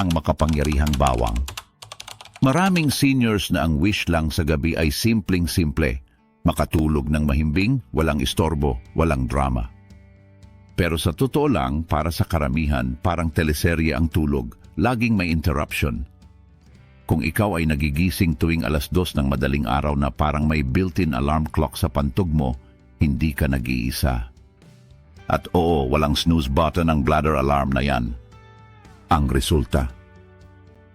ang makapangyarihang bawang. Maraming seniors na ang wish lang sa gabi ay simpleng-simple, makatulog ng mahimbing, walang istorbo, walang drama. Pero sa totoo lang, para sa karamihan, parang teleserye ang tulog, laging may interruption. Kung ikaw ay nagigising tuwing alas dos ng madaling araw na parang may built-in alarm clock sa pantog mo, hindi ka nag-iisa. At oo, walang snooze button ang bladder alarm na yan. Ang resulta,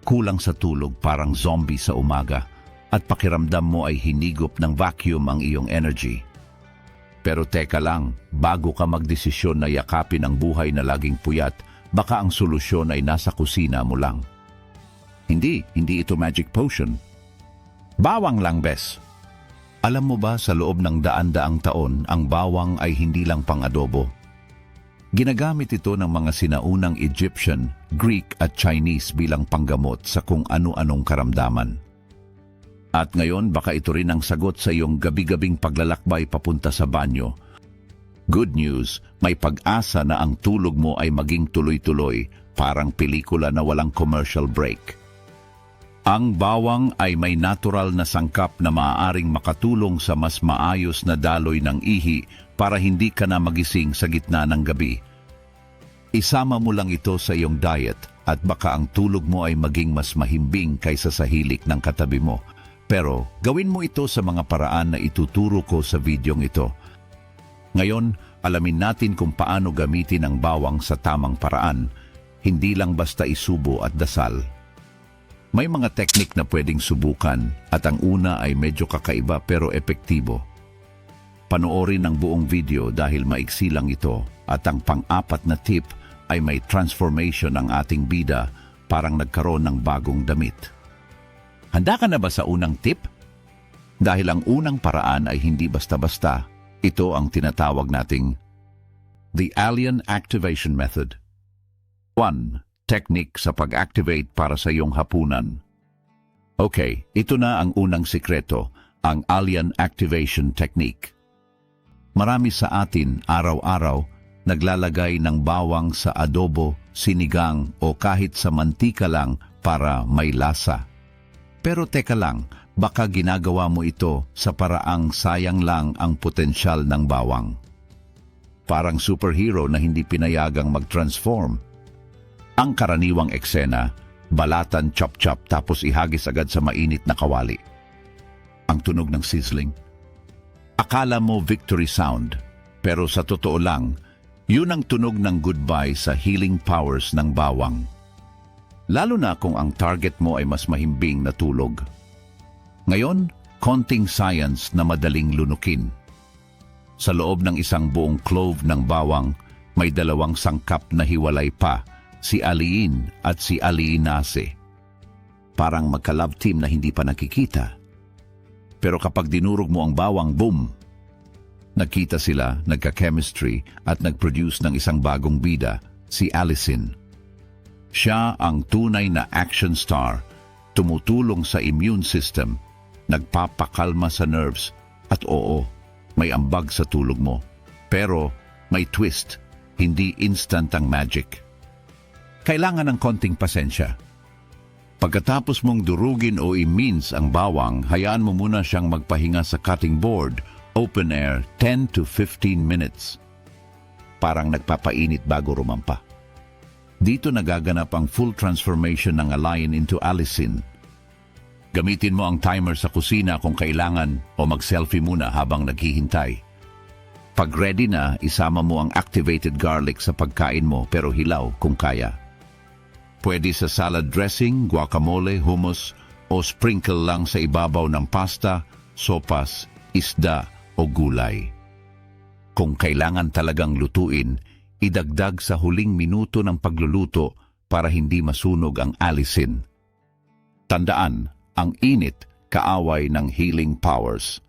kulang sa tulog parang zombie sa umaga at pakiramdam mo ay hinigop ng vacuum ang iyong energy. Pero teka lang, bago ka magdesisyon na yakapin ang buhay na laging puyat, baka ang solusyon ay nasa kusina mo lang. Hindi, hindi ito magic potion. Bawang lang, bes. Alam mo ba sa loob ng daan-daang taon, ang bawang ay hindi lang pang-adobo. Ginagamit ito ng mga sinaunang Egyptian, Greek at Chinese bilang panggamot sa kung ano-anong karamdaman. At ngayon baka ito rin ang sagot sa iyong gabi-gabing paglalakbay papunta sa banyo. Good news, may pag-asa na ang tulog mo ay maging tuloy-tuloy, parang pelikula na walang commercial break. Ang bawang ay may natural na sangkap na maaaring makatulong sa mas maayos na daloy ng ihi para hindi ka na magising sa gitna ng gabi. Isama mo lang ito sa iyong diet at baka ang tulog mo ay maging mas mahimbing kaysa sa hilik ng katabi mo. Pero gawin mo ito sa mga paraan na ituturo ko sa videong ito. Ngayon, alamin natin kung paano gamitin ang bawang sa tamang paraan, hindi lang basta isubo at dasal. May mga teknik na pwedeng subukan at ang una ay medyo kakaiba pero epektibo. Panoorin ang buong video dahil maiksi lang ito at ang pang-apat na tip ay may transformation ng ating bida parang nagkaroon ng bagong damit. Handa ka na ba sa unang tip? Dahil ang unang paraan ay hindi basta-basta, ito ang tinatawag nating the Alien Activation Method. 1. Technique sa pag-activate para sa iyong hapunan. Okay, ito na ang unang sikreto, ang Alien Activation Technique. Marami sa atin araw-araw naglalagay ng bawang sa adobo, sinigang o kahit sa mantika lang para may lasa. Pero teka lang, baka ginagawa mo ito sa paraang sayang lang ang potensyal ng bawang. Parang superhero na hindi pinayagang mag-transform. Ang karaniwang eksena, balatan chop-chop tapos ihagis agad sa mainit na kawali. Ang tunog ng sizzling. Akala mo victory sound, pero sa totoo lang, yun ang tunog ng goodbye sa healing powers ng bawang. Lalo na kung ang target mo ay mas mahimbing na tulog. Ngayon, konting science na madaling lunukin. Sa loob ng isang buong clove ng bawang, may dalawang sangkap na hiwalay pa, si aliin at si aliinase. Parang magka-love team na hindi pa nakikita. Pero kapag dinurog mo ang bawang, boom! Nagkita sila, nagka-chemistry at nag-produce ng isang bagong bida, si Allison. Siya ang tunay na action star, tumutulong sa immune system, nagpapakalma sa nerves, at oo, may ambag sa tulog mo. Pero may twist, hindi instant ang magic. Kailangan ng konting pasensya. Pagkatapos mong durugin o i-mince ang bawang, hayaan mo muna siyang magpahinga sa cutting board, open air, 10 to 15 minutes. Parang nagpapainit bago rumampa. Dito nagaganap ang full transformation ng Allion into Alisin. Gamitin mo ang timer sa kusina kung kailangan o mag-selfie muna habang naghihintay. Pag ready na, isama mo ang activated garlic sa pagkain mo pero hilaw kung kaya. Pwede sa salad dressing, guacamole, hummus o sprinkle lang sa ibabaw ng pasta, sopas, isda o gulay. Kung kailangan talagang lutuin, idagdag sa huling minuto ng pagluluto para hindi masunog ang alisin. Tandaan, ang init kaaway ng healing powers.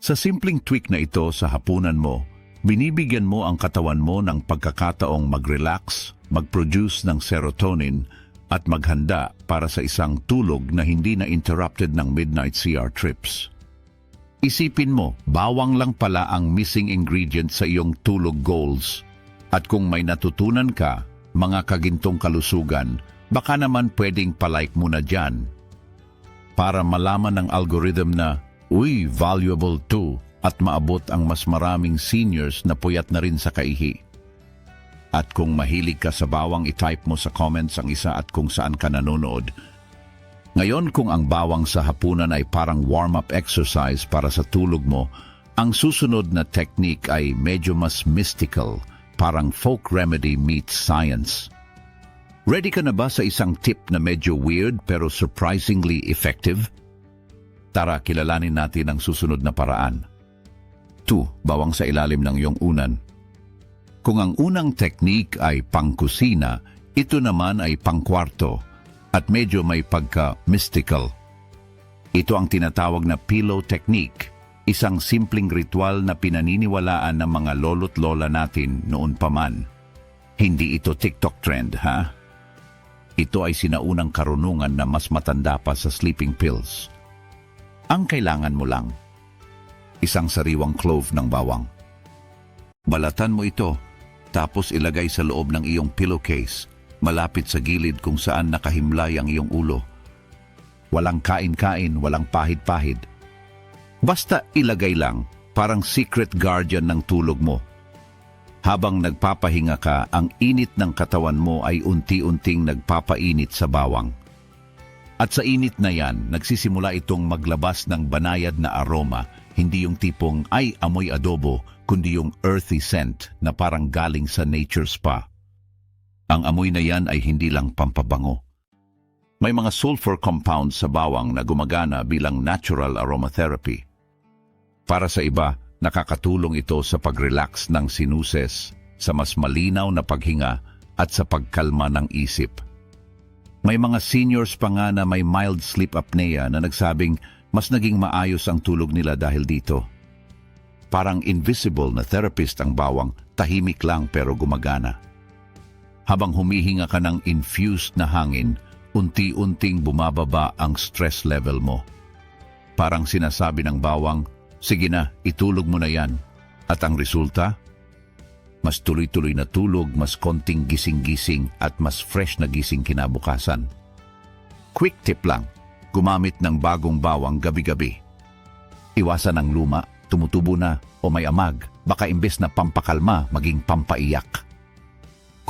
Sa simpleng tweak na ito sa hapunan mo, binibigyan mo ang katawan mo ng pagkakataong mag-relax, mag-produce ng serotonin at maghanda para sa isang tulog na hindi na interrupted ng midnight CR trips. Isipin mo, bawang lang pala ang missing ingredient sa iyong tulog goals. At kung may natutunan ka, mga kagintong kalusugan, Baka naman pwedeng palike muna dyan para malaman ng algorithm na, uy, valuable to at maabot ang mas maraming seniors na puyat na rin sa kaihi. At kung mahilig ka sa bawang, itype mo sa comments ang isa at kung saan ka nanonood. Ngayon kung ang bawang sa hapunan ay parang warm-up exercise para sa tulog mo, ang susunod na technique ay medyo mas mystical, parang folk remedy meets science. Ready ka na ba sa isang tip na medyo weird pero surprisingly effective? Tara, kilalanin natin ang susunod na paraan. 2. Bawang sa ilalim ng iyong unan. Kung ang unang technique ay pangkusina, ito naman ay pangkwarto at medyo may pagka-mystical. Ito ang tinatawag na pillow technique, isang simpleng ritual na pinaniniwalaan ng mga lolo't lola natin noon pa man. Hindi ito TikTok trend, ha? Ito ay sinaunang karunungan na mas matanda pa sa sleeping pills. Ang kailangan mo lang, isang sariwang clove ng bawang. Balatan mo ito, tapos ilagay sa loob ng iyong pillowcase, malapit sa gilid kung saan nakahimlay ang iyong ulo. Walang kain-kain, walang pahid-pahid. Basta ilagay lang, parang secret guardian ng tulog mo. Habang nagpapahinga ka, ang init ng katawan mo ay unti-unting nagpapainit sa bawang. At sa init na yan, nagsisimula itong maglabas ng banayad na aroma, hindi yung tipong ay amoy adobo, kundi yung earthy scent na parang galing sa nature spa. Ang amoy na yan ay hindi lang pampabango. May mga sulfur compounds sa bawang na gumagana bilang natural aromatherapy. Para sa iba, nakakatulong ito sa pag-relax ng sinuses, sa mas malinaw na paghinga at sa pagkalma ng isip. May mga seniors pa nga na may mild sleep apnea na nagsabing mas naging maayos ang tulog nila dahil dito. Parang invisible na therapist ang bawang, tahimik lang pero gumagana. Habang humihinga ka ng infused na hangin, unti-unting bumababa ang stress level mo. Parang sinasabi ng bawang, sige na, itulog mo na yan. At ang resulta? Mas tuloy-tuloy na tulog, mas konting gising-gising at mas fresh na gising kinabukasan. Quick tip lang, gumamit ng bagong bawang gabi-gabi. Iwasan ang luma, tumutubo na o may amag, baka imbes na pampakalma, maging pampaiyak.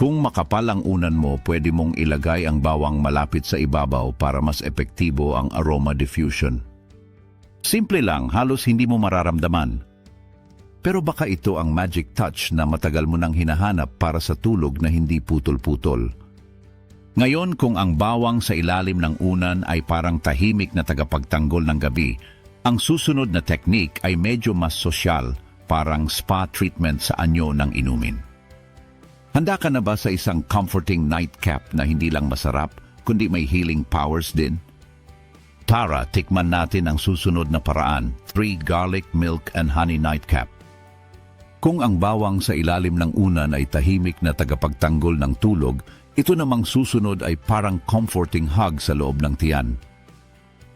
Kung makapal ang unan mo, pwede mong ilagay ang bawang malapit sa ibabaw para mas epektibo ang aroma diffusion. Simple lang, halos hindi mo mararamdaman. Pero baka ito ang magic touch na matagal mo nang hinahanap para sa tulog na hindi putol-putol. Ngayon kung ang bawang sa ilalim ng unan ay parang tahimik na tagapagtanggol ng gabi, ang susunod na technique ay medyo mas sosyal, parang spa treatment sa anyo ng inumin. Handa ka na ba sa isang comforting nightcap na hindi lang masarap, kundi may healing powers din? Tara, tikman natin ang susunod na paraan, 3 garlic, milk, and honey nightcap. Kung ang bawang sa ilalim ng unan ay tahimik na tagapagtanggol ng tulog, ito namang susunod ay parang comforting hug sa loob ng tiyan.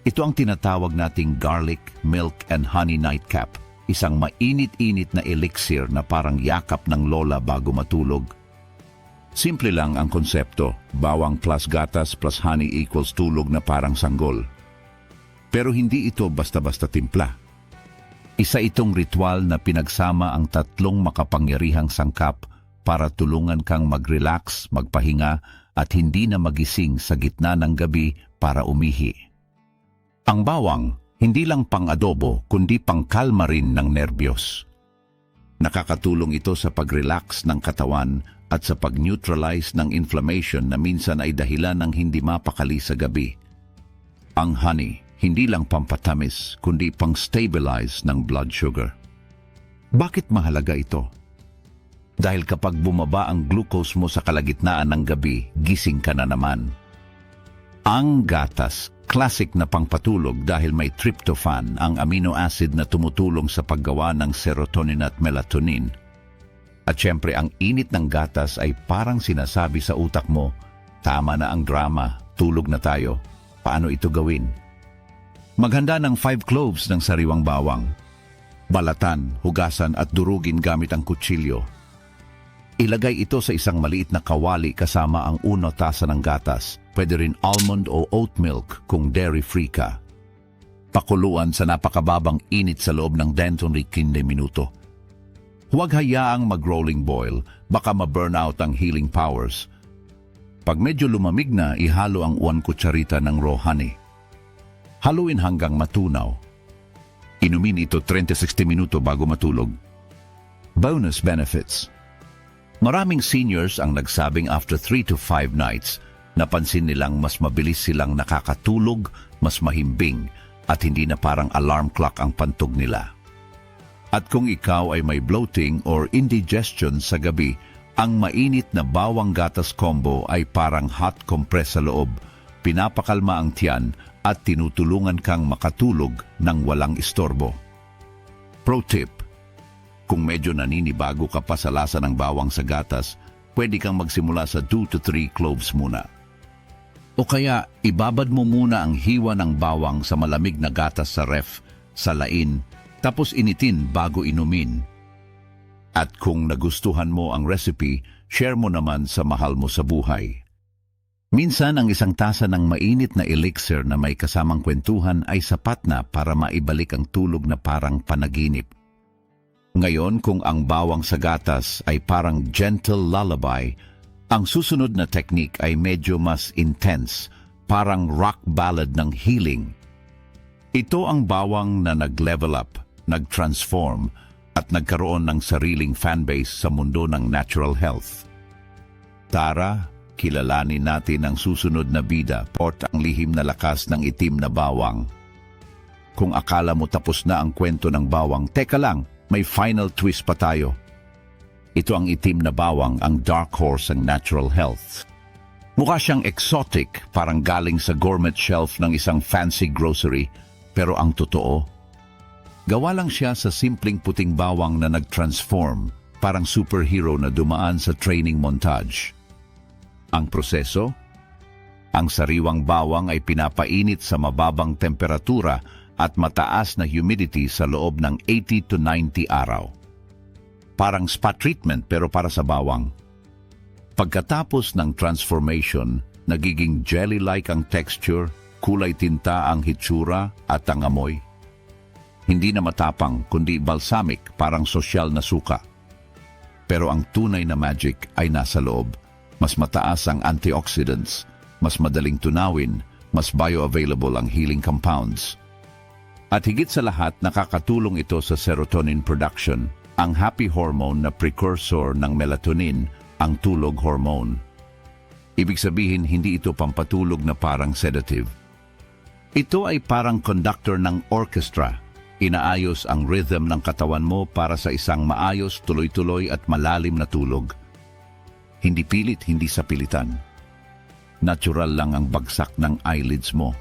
Ito ang tinatawag nating garlic, milk, and honey nightcap, isang mainit-init na elixir na parang yakap ng lola bago matulog. Simple lang ang konsepto, bawang plus gatas plus honey equals tulog na parang sanggol. Pero hindi ito basta-basta timpla. Isa itong ritual na pinagsama ang tatlong makapangyarihang sangkap para tulungan kang mag-relax, magpahinga at hindi na magising sa gitna ng gabi para umihi. Ang bawang, hindi lang pang-adobo kundi pang-kalma rin ng nerbiyos. Nakakatulong ito sa pag-relax ng katawan at sa pag-neutralize ng inflammation na minsan ay dahilan ng hindi mapakali sa gabi. Ang honey, hindi lang pampatamis kundi pang-stabilize ng blood sugar. Bakit mahalaga ito? Dahil kapag bumaba ang glucose mo sa kalagitnaan ng gabi, gising ka na naman. Ang gatas, classic na pangpatulog dahil may tryptophan, ang amino acid na tumutulong sa paggawa ng serotonin at melatonin. At syempre ang init ng gatas ay parang sinasabi sa utak mo, tama na ang drama, tulog na tayo. Paano ito gawin? Maghanda ng 5 cloves ng sariwang bawang. Balatan, hugasan at durugin gamit ang kutsilyo. Ilagay ito sa isang maliit na kawali kasama ang uno tasa ng gatas Pwede rin almond o oat milk kung dairy-free ka. Pakuluan sa napakababang init sa loob ng 10 to 15 minuto. Huwag hayaang mag-rolling boil, baka ma-burnout ang healing powers. Pag medyo lumamig na, ihalo ang 1 kutsarita ng raw honey. Haluin hanggang matunaw. Inumin ito 30-60 minuto bago matulog. Bonus benefits. Maraming seniors ang nagsabing after 3 to 5 nights, napansin nilang mas mabilis silang nakakatulog, mas mahimbing, at hindi na parang alarm clock ang pantog nila. At kung ikaw ay may bloating or indigestion sa gabi, ang mainit na bawang gatas combo ay parang hot compress sa loob, pinapakalma ang tiyan at tinutulungan kang makatulog ng walang istorbo. Pro tip, kung medyo naninibago ka pa sa lasa ng bawang sa gatas, pwede kang magsimula sa 2 to 3 cloves muna. O kaya, ibabad mo muna ang hiwa ng bawang sa malamig na gatas sa ref, sa lain, tapos initin bago inumin. At kung nagustuhan mo ang recipe, share mo naman sa mahal mo sa buhay. Minsan ang isang tasa ng mainit na elixir na may kasamang kwentuhan ay sapat na para maibalik ang tulog na parang panaginip. Ngayon kung ang bawang sa gatas ay parang gentle lullaby, ang susunod na technique ay medyo mas intense, parang rock ballad ng healing. Ito ang bawang na nag-level up, nag-transform, at nagkaroon ng sariling fanbase sa mundo ng natural health. Tara, kilalanin natin ang susunod na bida, port ang lihim na lakas ng itim na bawang. Kung akala mo tapos na ang kwento ng bawang, teka lang, may final twist pa tayo. Ito ang itim na bawang, ang dark horse ng natural health. Mukha siyang exotic, parang galing sa gourmet shelf ng isang fancy grocery, pero ang totoo, gawa lang siya sa simpleng puting bawang na nag-transform, parang superhero na dumaan sa training montage. Ang proseso? Ang sariwang bawang ay pinapainit sa mababang temperatura at mataas na humidity sa loob ng 80 to 90 araw. Parang spa treatment pero para sa bawang. Pagkatapos ng transformation, nagiging jelly-like ang texture, kulay tinta ang hitsura at ang amoy. Hindi na matapang kundi balsamic parang sosyal na suka. Pero ang tunay na magic ay nasa loob. Mas mataas ang antioxidants, mas madaling tunawin, mas bioavailable ang healing compounds. At higit sa lahat, nakakatulong ito sa serotonin production, ang happy hormone na precursor ng melatonin, ang tulog hormone. Ibig sabihin, hindi ito pampatulog na parang sedative. Ito ay parang conductor ng orchestra. Inaayos ang rhythm ng katawan mo para sa isang maayos, tuloy-tuloy at malalim na tulog. Hindi pilit, hindi sa pilitan. Natural lang ang bagsak ng eyelids mo.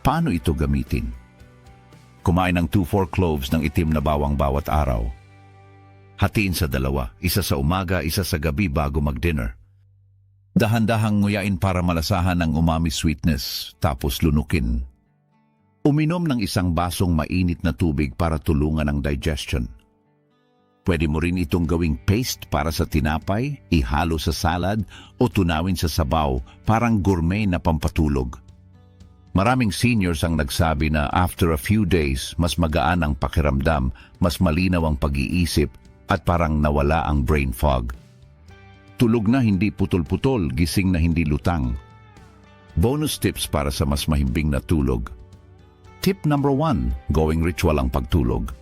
Paano ito gamitin? Kumain ng 2-4 cloves ng itim na bawang bawat araw. Hatiin sa dalawa, isa sa umaga, isa sa gabi bago mag-dinner. Dahan-dahang nguyain para malasahan ang umami sweetness, tapos lunukin. Uminom ng isang basong mainit na tubig para tulungan ang digestion. Pwede mo rin itong gawing paste para sa tinapay, ihalo sa salad o tunawin sa sabaw, parang gourmet na pampatulog. Maraming seniors ang nagsabi na after a few days, mas magaan ang pakiramdam, mas malinaw ang pag-iisip, at parang nawala ang brain fog. Tulog na hindi putol-putol, gising na hindi lutang. Bonus tips para sa mas mahimbing na tulog. Tip number one, going ritual ang pagtulog.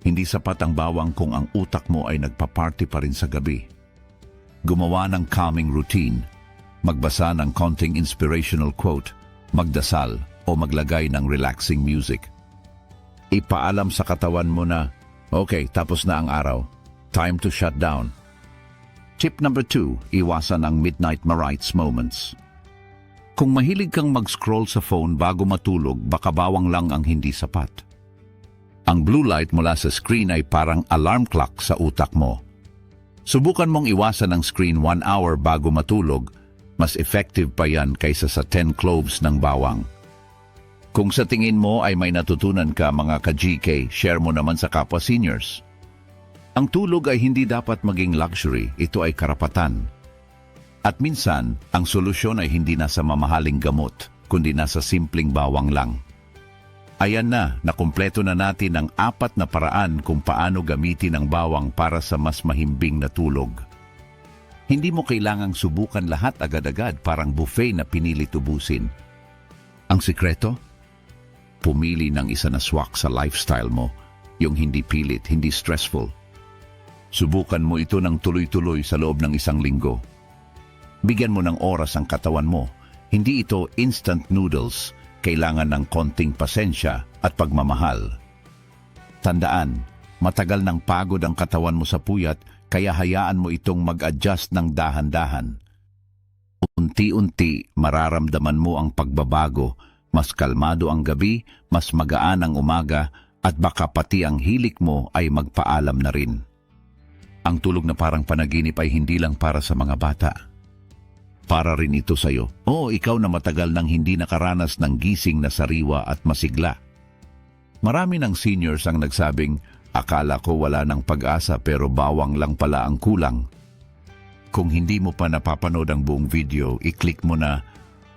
Hindi sapat ang bawang kung ang utak mo ay nagpa-party pa rin sa gabi. Gumawa ng calming routine, magbasa ng konting inspirational quote, magdasal o maglagay ng relaxing music. Ipaalam sa katawan mo na, okay, tapos na ang araw. Time to shut down. Tip number two, iwasan ang midnight marites moments. Kung mahilig kang mag-scroll sa phone bago matulog, baka bawang lang ang hindi sapat. Ang blue light mula sa screen ay parang alarm clock sa utak mo. Subukan mong iwasan ang screen 1 hour bago matulog, mas effective pa yan kaysa sa 10 cloves ng bawang. Kung sa tingin mo ay may natutunan ka mga ka-GK, share mo naman sa kapwa seniors. Ang tulog ay hindi dapat maging luxury, ito ay karapatan. At minsan, ang solusyon ay hindi nasa mamahaling gamot, kundi nasa simpleng bawang lang. Ayan na, nakumpleto na natin ang apat na paraan kung paano gamitin ang bawang para sa mas mahimbing na tulog. Hindi mo kailangang subukan lahat agad-agad parang buffet na pinili tubusin. Ang sikreto? Pumili ng isa na swak sa lifestyle mo, yung hindi pilit, hindi stressful. Subukan mo ito ng tuloy-tuloy sa loob ng isang linggo. Bigyan mo ng oras ang katawan mo. Hindi ito instant noodles. Kailangan ng konting pasensya at pagmamahal. Tandaan, matagal ng pagod ang katawan mo sa puyat kaya hayaan mo itong mag-adjust ng dahan-dahan. Unti-unti mararamdaman mo ang pagbabago, mas kalmado ang gabi, mas magaan ang umaga, at baka pati ang hilik mo ay magpaalam na rin. Ang tulog na parang panaginip ay hindi lang para sa mga bata. Para rin ito sa'yo. Oo, ikaw na matagal nang hindi nakaranas ng gising na sariwa at masigla. Marami ng seniors ang nagsabing, akala ko wala ng pag-asa pero bawang lang pala ang kulang. Kung hindi mo pa napapanood ang buong video, i-click mo na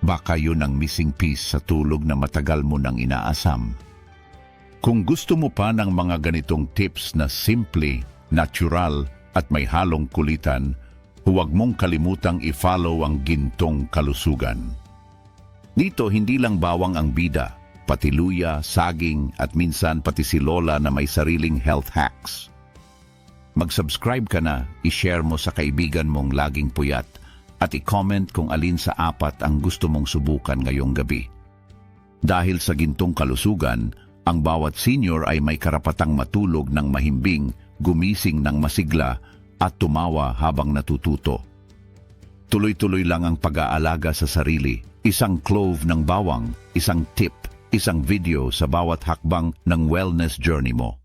baka yun ang missing piece sa tulog na matagal mo nang inaasam. Kung gusto mo pa ng mga ganitong tips na simple, natural at may halong kulitan, huwag mong kalimutang i-follow ang gintong kalusugan. Dito hindi lang bawang ang bida, pati luya, saging at minsan pati si Lola na may sariling health hacks. Mag-subscribe ka na, i-share mo sa kaibigan mong laging puyat at i-comment kung alin sa apat ang gusto mong subukan ngayong gabi. Dahil sa gintong kalusugan, ang bawat senior ay may karapatang matulog ng mahimbing, gumising ng masigla at tumawa habang natututo. Tuloy-tuloy lang ang pag-aalaga sa sarili, isang clove ng bawang, isang tip, isang video sa bawat hakbang ng wellness journey mo.